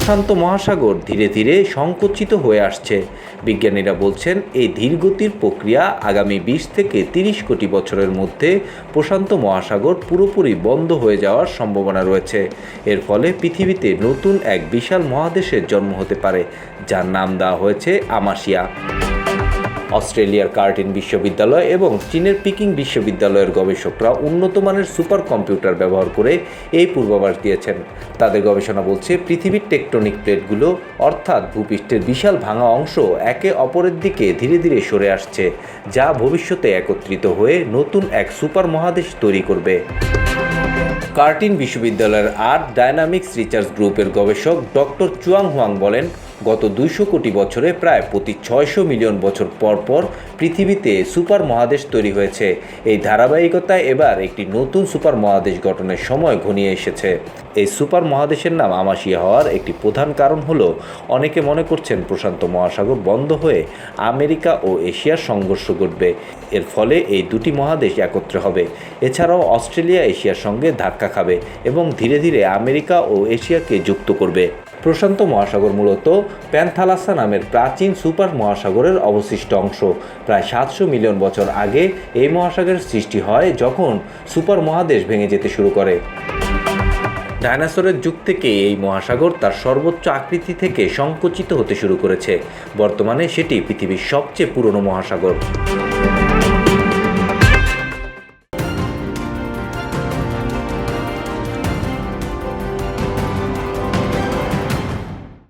প্রশান্ত মহাসাগর ধীরে ধীরে সংকুচিত হয়ে আসছে। বিজ্ঞানীরা বলছেন, এই ধীরগতির প্রক্রিয়া আগামী বিশ থেকে তিরিশ কোটি বছরের মধ্যে প্রশান্ত মহাসাগর পুরোপুরি বন্ধ হয়ে যাওয়ার সম্ভাবনা রয়েছে। এর ফলে পৃথিবীতে নতুন এক বিশাল মহাদেশের জন্ম হতে পারে, যার নাম দেওয়া হয়েছে আমাশিয়া অস্ট্রেলিয়ার কার্টিন বিশ্ববিদ্যালয় এবং চীনের পিকিং বিশ্ববিদ্যালয়ের গবেষকরা উন্নত মানের সুপার কম্পিউটার ব্যবহার করে এই পূর্বাভাস দিয়েছেন। তাদের গবেষণা বলছে, পৃথিবীর টেকটনিক প্লেটগুলো অর্থাৎ ভূপৃষ্ঠের বিশাল ভাঙা অংশ একে অপরের দিকে ধীরে ধীরে সরে আসছে, যা ভবিষ্যতে একত্রিত হয়ে নতুন এক সুপার মহাদেশ তৈরি করবে। কার্টিন বিশ্ববিদ্যালয়ের আর্ট ডায়নামিক্স রিসার্চ গ্রুপের গবেষক ডক্টর চুয়াং হুয়াং বলেন গত দুইশো কোটি বছরে প্রায় প্রতি ছয়শো মিলিয়ন বছর পর পর পৃথিবীতে সুপার মহাদেশ তৈরি হয়েছে। এই ধারাবাহিকতায় এবার একটি নতুন সুপার মহাদেশ গঠনের সময় ঘনিয়ে এসেছে। এই সুপার মহাদেশের নাম আমাশিয়া হওয়ার একটি প্রধান কারণ হলো, অনেকে মনে করছেন প্রশান্ত মহাসাগর বন্ধ হয়ে আমেরিকা ও এশিয়ার সংঘর্ষ ঘটবে। এর ফলে এই দুটি মহাদেশ একত্রে হবে। এছাড়াও অস্ট্রেলিয়া এশিয়ার সঙ্গে ধাক্কা খাবে এবং ধীরে ধীরে আমেরিকা ও এশিয়াকে যুক্ত করবে। প্রশান্ত মহাসাগর মূলত প্যান্থালাসা নামের প্রাচীন সুপার মহাসাগরের অবশিষ্ট অংশ। প্রায় সাতশো মিলিয়ন বছর আগে এই মহাসাগরের সৃষ্টি হয় যখন সুপার মহাদেশ ভেঙে যেতে শুরু করে। ডায়নাসরের যুগ থেকে এই মহাসাগর তার সর্বোচ্চ আকৃতি থেকে সংকুচিত হতে শুরু করেছে। বর্তমানে সেটি পৃথিবীর সবচেয়ে পুরনো মহাসাগর।